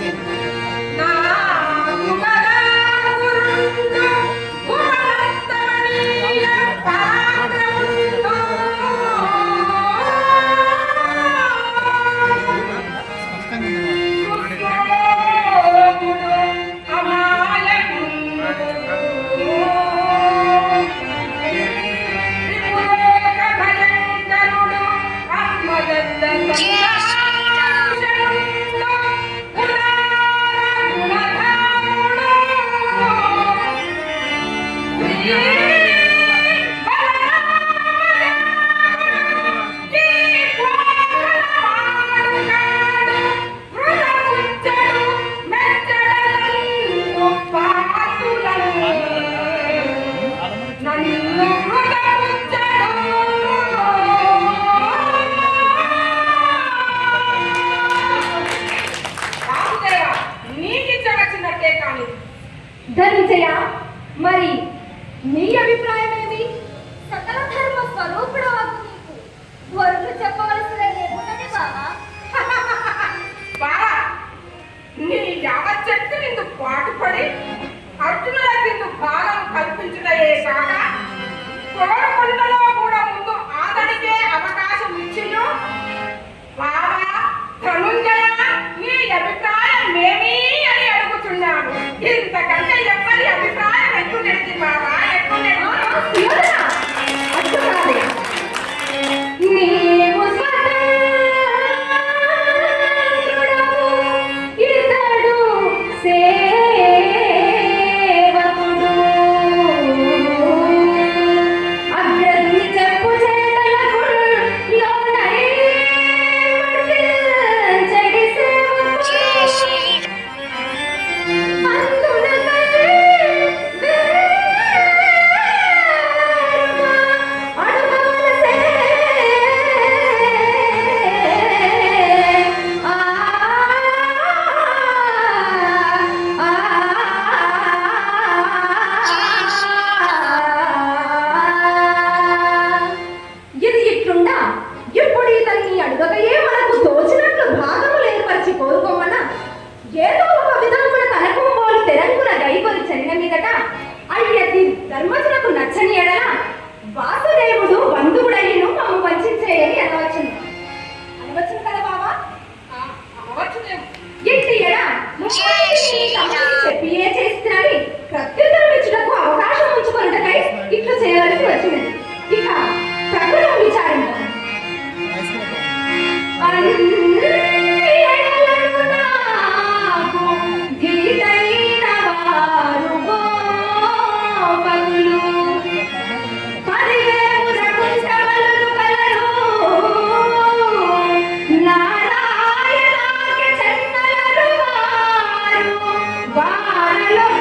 Thank you. Dhanunjaya మరి మీ అభిప్రాయం ఏమి సకల ధర్మ స్వరూపుడు கையில ఏదో ఒక విధంగా తనకు పోలు తెరంగున దైవలు చెందిన మీదట అయ్యది ధర్మజులకు నచ్చని ఎడల వాసుదేవుడు బంధువుడయ్యను మమ్మ వంచేయని అనవచ్చును. అనవచ్చును కదా బాబా ఇట్టి ఎడ చెప్పి হলো